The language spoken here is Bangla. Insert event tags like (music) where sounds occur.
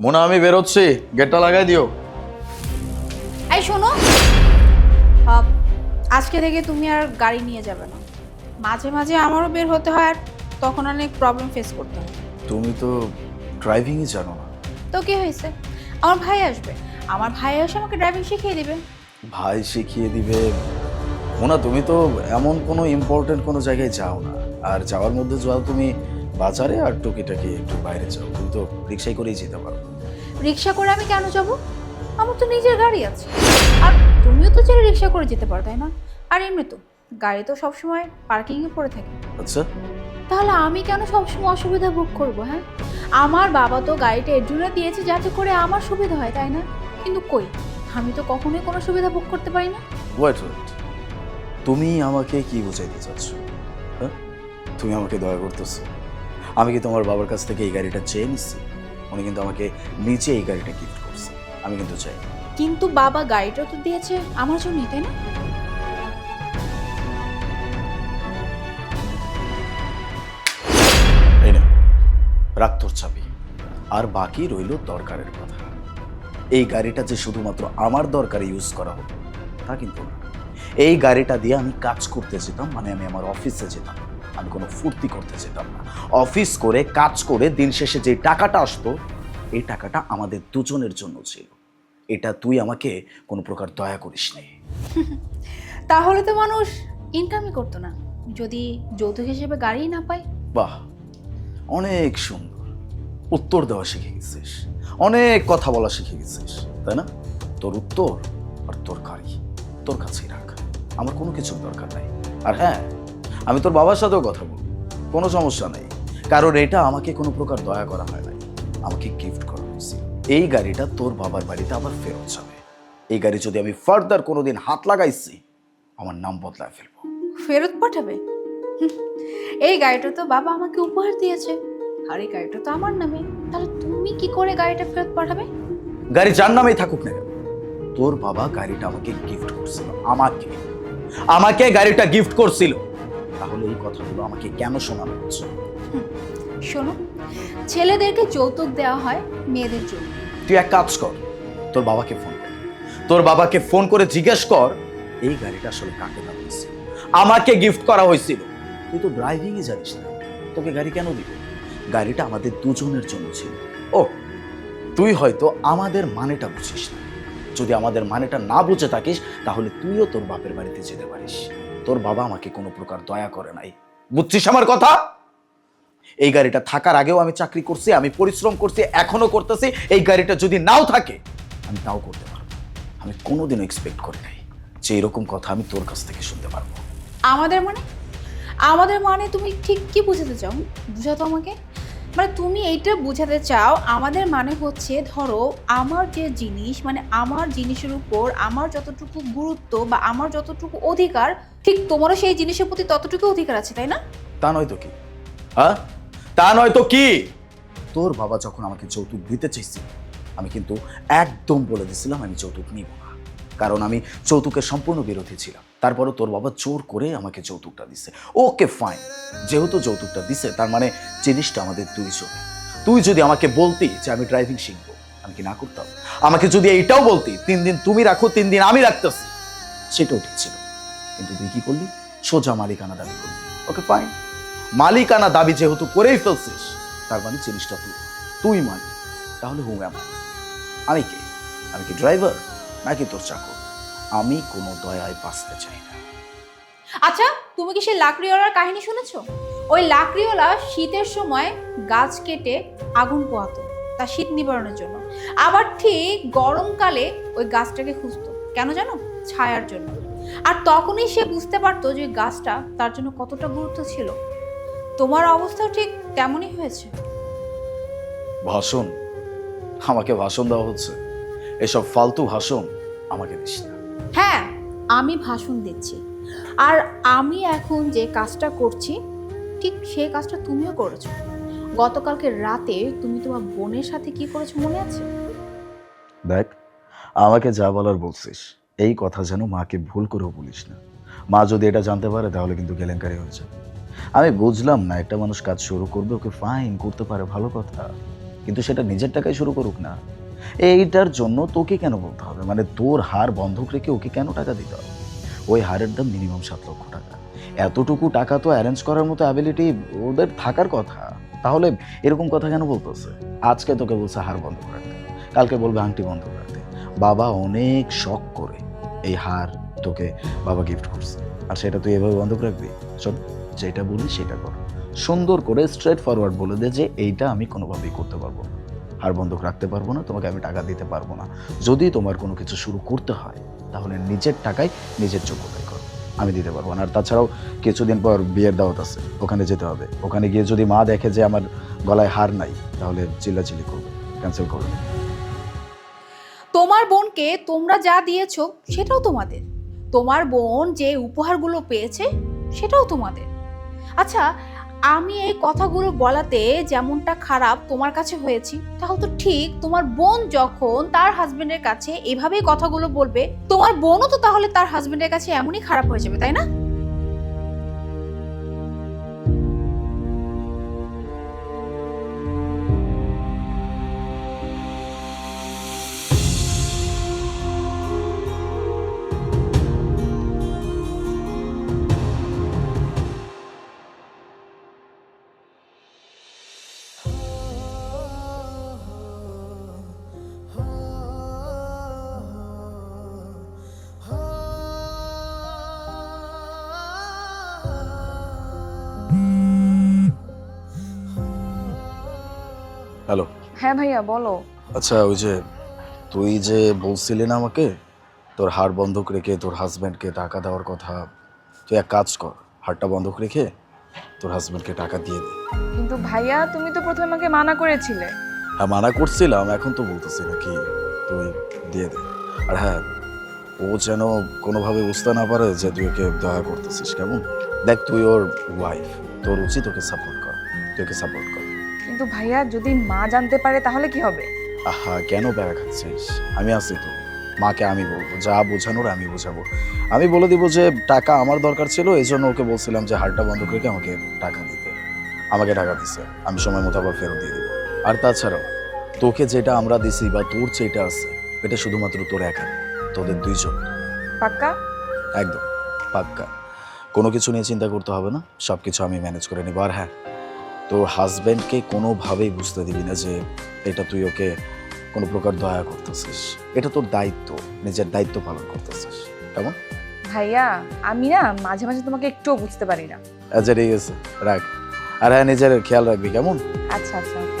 মোনা আমি বেরোচ্ছি। গেটটা লাগাই দিও। এই শোনো। আহ, আজকে থেকে তুমি আর গাড়ি নিয়ে যাবে না। মাঝে মাঝে আমারও বের হতে হয় আর তখন অনেক প্রবলেম ফেস করতে হয়। তুমি তো ড্রাইভিংই জানো না। তো কি হয়েছে? আমার ভাই আসবে। আমার ভাই এসে আমাকে ড্রাইভিং শিখিয়ে দিবে। ভাই শিখিয়ে দিবে। মোনা তুমি তো এমন কোনো ইম্পর্টেন্ট কোনো জায়গায় যাও না। আর যাওয়ার মধ্যে যাও তুমি বাজারে আর টুকিটাকি একটু বাইরে যাও। তুমি তো রিক্সায় করেই যেতে পারো। রিক্সা করে আমি কেন যাব? আমার তো নিজের গাড়ি আছে। আর তুমিও তো চাইলে রিক্সা করে যেতে পারো তাই না? আর এমনি তো গাড়ি তো সবসময় পার্কিংয়ে পড়ে থাকে। আচ্ছা। তাহলে আমি কেন সবসময় অসুবিধা ভোগ করব হ্যাঁ? আমার বাবা তো গাড়িটা এর জন্য দিয়েছে যাতে করে আমার সুবিধা হয় তাই না? কিন্তু কই আমি তো কখনোই কোনো সুবিধা ভোগ করতে পারি না। ওয়েট ওয়েট তুমি আমাকে কি বোঝাইতে চাচ্ছ হ্যাঁ? তুমি আমাকে দয়া করতেছো। আমি কি তোমার বাবার কাছ থেকে এই গাড়িটা চেয়ে নিচ্ছি? উনি কিন্তু আমাকে নিচে এই গাড়িটা গিফট করছে। আমি কিন্তু চাই কিন্তু বাবা গাড়িটা তো দিয়েছে আমার জন্যই তাই না? রাখ তোর চাবি। আর বাকি রইল দরকারের কথা। এই গাড়িটা যে শুধুমাত্র আমার দরকারে ইউজ করা হতো তা কিন্তু না। এই গাড়িটা দিয়ে আমি কাজ করতে যেতাম মানে আমি আমার অফিসে যেতাম। আমি কোনো ফুর্তি করতে যেতাম না। অফিস করে কাজ করে দিন শেষে যে টাকাটা আসতো এই টাকাটা আমাদের দুজনের জন্য ছিল। এটা তুই আমাকে কোনো প্রকার দয়া করিস নি। (laughs) তাহলে তো মানুষ ইনকামই করতো না। যদি যৌতুক হিসেবে গাড়িই না পায়। বাহ! অনেক সুন্দর। উত্তর দেওয়া শিখে গেছিস। অনেক কথা বলা শিখে গেছিস তাই না? তোর উত্তর আর তোর গাড়ি। তোর কাছেই রাখ। আমার কোনো কিছুর দরকার নাই। আর হ্যাঁ আমি তোর বাবার সাথেও কথা বলব। কোনো সমস্যা নেই। কারণ এটা আমাকে কোনো প্রকার দয়া করা হয় নাই। আমাকে গিফট করা হয়েছে। এই গাড়িটা তোর বাবার বাড়িতে আবার ফেরত যাবে। এই গাড়ি যদি আমি ফার্দার কোনোদিন হাত লাগাইছি আমার নাম বদলায় ফেলব। ফেরত পাঠাবে? এই গাড়িটা তো বাবা আমাকে উপহার দিয়েছে। আর এই গাড়িটা তো আমার নামে। তাহলে তুমি কি করে গাড়িটা ফেরত পাঠাবে? গাড়ি যার নামেই থাকুক না তোর বাবা গাড়িটা আমাকে গিফট করছিল। আমাকে। আমাকে গাড়িটা গিফট করছিল। তাহলে এই কথাগুলো আমাকে কেন শোনানো হচ্ছে? শোনো ছেলেদেরকে যৌতুক দেওয়া হয় মেয়েদের জন্য। তুই এক কাজ কর তোর বাবাকে ফোন কর। তোর বাবাকে ফোন করে জিজ্ঞেস কর এই গাড়িটা আসলে কাকে দেওয়া হয়েছিল আমাকে গিফট করা হয়েছিল। তুই তো ড্রাইভিংই জানিস না। তোকে গাড়ি কেন দিবে? গাড়িটা আমাদের দুজনের জন্য ছিল। ও তুই হয়তো আমাদের মানেটা বুঝিস না। যদি আমাদের মানেটা না বুঝে থাকিস তাহলে তুইও তোর বাপের বাড়িতে যেতে পারিস। তোর বাবা আমাকে কোনো প্রকার দয়া করে নাই। বুঝছিস আমার কথা? এই গাড়িটা থাকার আগেও আমি চাকরি করছি, আমি পরিশ্রম করছি এখনও করতেছি, এই গাড়িটা যদি নাও থাকে, আমি তাও করতে পারব। আমি কোনোদিনও এক্সপেক্ট করি নাই যে এরকম কথা আমি তোর কাছ থেকে শুনতে পারব। আমাদের মানে? আমাদের মানে তুমি ঠিক কি বোঝাতে চাও? বুঝাতো আমাকে। মানে তুমি এইটা বুঝাতে চাও, আমাদের মানে হচ্ছে ধরো আমার যে জিনিস মানে আমার জিনিসের উপর আমার যতটুকু গুরুত্ব বা আমার যতটুকু অধিকার, ঠিক তোমারও সেই জিনিসের প্রতি ততটুকু অধিকার আছে, তাই না? তা নয় তো কি? হ্যাঁ? তা নয় তো কি? তোর বাবা যখন আমাকে যৌতুক দিতে চাইছিল, আমি কিন্তু একদম বলে দিছিলাম আমি যৌতুক নিব না। কারণ আমি যৌতুকের সম্পূর্ণ বিরোধী ছিলাম। তারপরও তোর বাবা জোর করে আমাকে যৌতুকটা দিছে। ওকে ফাইন যেহেতু যৌতুকটা দিছে, তার মানে জিনিসটা আমাদের দুইজনে তুই যদি আমাকে বলতি যে আমি ড্রাইভিং শিখব, আমি কি না করতাম? আমাকে যদি এইটাও বলতি, তিন দিন তুমি রাখো, তিন দিন আমি রাখতেছি। সেটাও ঠিক ছিল। কিন্তু তুই কি করলি? সোজা মালিকানা দাবি করলি। ওকে ফাইন মালিকানা দাবি যেহেতু করেই ফেলছিস, তার মানে জিনিসটা তুই। তুই মালিক, তাহলে হুম আমি কে? আমি কি ড্রাইভার নাকি তোর চাকর? আমি কোনো দয়ায় বাঁচতে চাই না। আচ্ছা তুমি কি সেই লাকড়িওয়ালার কাহিনী শুনেছো? ওই লাকড়িওয়ালা শীতের সময় গাছ কেটে আগুন পোহাতো তা শীত নিবারণের জন্য। আবার ঠিক গরমকালে ওই গাছটাকে খুঁজতো কেন জানো? ছায়ার জন্য। আর তখনই সে বুঝতে পারতো যে ওই গাছটা তার জন্য কতটা গুরুত্ব ছিল। তোমার অবস্থাও ঠিক তেমনই হয়েছে। ভাষণ আমাকে ভাষণ দেওয়া হচ্ছে। এসব ফালতু ভাষণ আমাকে দিস না। হ্যাঁ আমি ভাষণ দিচ্ছি। আর আমি এখন যে কাজটা করছি ঠিক সেই কাজটা তুমিও করেছ। গতকালকে রাতে তুমি তোমার বোনের সাথে কি করেছ মনে আছে? দেখ আমাকে যা বলার বলছিস এই কথা যেন মাকে ভুল করেও বলিস না। মা যদি এটা জানতে পারে তাহলে কিন্তু কেলেঙ্কারি হয়ে যাবে। আমি বুঝলাম না একটা মানুষ কাজ শুরু করবে ওকে ফাইন করতে পারে ভালো কথা। কিন্তু সেটা নিজের টাকায় শুরু করুক না। এইটার জন্য তোকে কেন বলতে হবে? মানে তোর হার বন্ধক রেখে ওকে কেন টাকা দিতে হবে? ওই হারের দাম মিনিমাম সাত লক্ষ টাকা। এতটুকু টাকা তো অ্যারেঞ্জ করার মতো অ্যাবিলিটি ওদের থাকার কথা। তাহলে এরকম কথা কেন বলতেছে? আজকে তোকে বলছে হার বন্ধ রাখতে। কালকে বলবে আংটি বন্ধ রাখতে। বাবা অনেক শখ করে এই হার তোকে বাবা গিফট করছে। আর সেটা তুই এভাবে বন্ধ রাখবি? শোন যেটা বলি সেটা কর। সুন্দর করে স্ট্রেট ফরওয়ার্ড বলে দে যে এইটা আমি কোনোভাবেই করতে পারব না। হার বন্ধক রাখতে পারব না, তোমাকে আমি টাকা দিতে পারব না। যদি তোমার কোনো কিছু শুরু করতে হয়, তাহলে নিজের টাকায় নিজের যোগ্যতায় করো। আমি দিতে পারব না। আর তাছাড়াও কিছুদিন পর বিয়ের দাওয়াত আছে, ওখানে যেতে হবে। ওখানে গিয়ে যদি মা দেখে যে আমার গলায় হার নাই, তাহলে চিল্লাচিল্লি করবে ক্যান্সেল করবে। তোমার বোনকে তোমরা যা দিয়েছ, সেটাও তোমাদের। তোমার বোন যে উপহারগুলো পেয়েছে, সেটাও তোমাদের। আচ্ছা আমি এই কথাগুলো বলাতে যেমনটা খারাপ তোমার কাছে হয়েছি, তাহলে তো ঠিক তোমার বোন যখন তার হাজবেন্ডের কাছে এভাবেই কথাগুলো বলবে, তোমার বোনও তো তাহলে তার হাজবেন্ডের কাছে এমনই খারাপ হয়ে যাবে, তাই না? হ্যাঁ ভাইয়া বলো। আচ্ছা ওই যে তুই যে বলছিলি না আমাকে তোর হার বন্ধক রেখে তোর হাজব্যান্ডকে টাকা দেওয়ার কথা তুই এক কাজ কর হারটা বন্ধক রেখে তোর হাজব্যান্ডকে টাকা দিয়ে দে। কিন্তু ভাইয়া তুমি তো প্রথমে আমাকে মানা করেছিলে। হ্যাঁ মানা করছিলাম এখন তো বলতেছি না কি তুই দিয়ে দে। আর হ্যাঁ ও যেন কোনোভাবে বুঝতে না পারে যে তুই ওকে দয়া করতেছিস কেমন? দেখ তুই ওর ওয়াইফ তোর উচিত ওকে সাপোর্ট কর তুই ওকে সাপোর্ট কর। কিন্তু ভাইয়া যদি মা জানতে পারে তাহলে কি হবে? আহা কেন প্যারা খাচ্ছিস? আমি আছি তো। মাকে আমি বলব যা বোঝানোর আমি বোঝাবো। আমি বলে দিব যে টাকা আমার দরকার ছিল এই জন্য ওকে বলছিলাম যে হারটা বন্ধ রেখে আমাকে টাকা দিতে। আমাকে টাকা দিছে আমি সময় মতো আবার ফেরত দিয়ে দিব। আর তাছাড়াও তোকে যেটা আমরা দিছি বা তোর যেটা আছে এটা শুধুমাত্র তোর একা তোদের দুইজন। পাক্কা? একদম পাক্কা। কোনো কিছু নিয়ে চিন্তা করতে হবে না সব কিছু আমি ম্যানেজ করে নিব। আর হ্যাঁ তোর হাজব্যান্ডকে কোনোভাবেই বুঝতে দিবি না যে এটা তুই ওকে কোনো প্রকার দয়া করতেছিস। এটা তোর দায়িত্ব নিজের দায়িত্ব পালন করতেছিস। কেমন? ভাইয়া আমি না মাঝে মাঝে তোমাকে একটুও বুঝতে পারি না। আচ্ছা ঠিক আছে রাখ। আর হ্যাঁ নিজের খেয়াল রাখবি কেমন? আচ্ছা আচ্ছা।